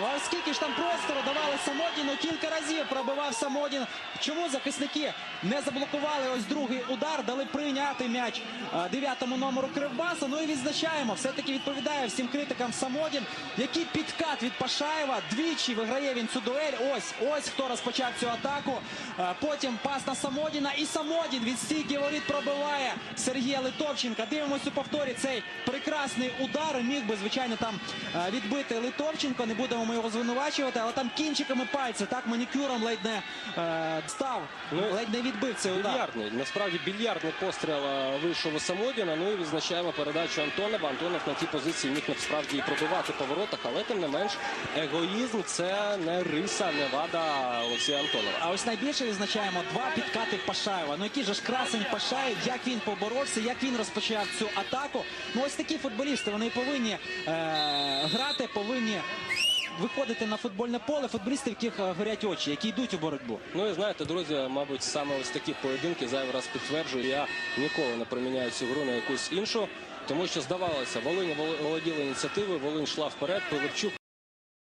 Ну а скільки ж там простору давали Самодіну, кілька разів пробивав Самодін. Чому захисники не заблокували ось другий удар, дали прийняти м'яч е, дев'ятому номеру Кривбаса. Ну і відзначаємо, все-таки відповідає всім критикам Самодін. Який підкат від Пашаєва. Двічі виграє він цю дуель. Ось, ось хто розпочав цю атаку. Е, Потім пас на Самодіна. І Самодін від стійки воріт пробиває Сергія Литовченка. Дивимося у повторі цей прекрасний удар. Міг би, звичайно, там е, відбити Литовченко. Не будемо ми його звинувачувати, але там кінчиками пальця, так манікюром ледь не е, став, Ну, ледь не відбив цей удар. Більярдний. Насправді більярдний постріл е, вийшов у Самодіна. Ну і відзначаємо передачу Антонова. Антонов на тій позиції міг насправді і пробивати по воротах, але тим не менш егоїзм це не риса, не вада Олексія Антонова. А ось найбільше відзначаємо два підкати Пашаєва. Ну який же ж красень Пашаєв, як він поборовся, як він розпочав цю атаку. Ну ось такі футболісти, вони повинні е, грати, повинні виходити на футбольне поле. Футболісти, яких е, горять очі, які йдуть у боротьбу. Ну і знаєте, друзі, мабуть, саме ось такі поєдинки зайвий раз підтверджую. Я ніколи не проміняю цю гру на якусь іншу. Тому що здавалося, Волинь вол- володіла ініціативою, Волинь йшла вперед. Пилипчук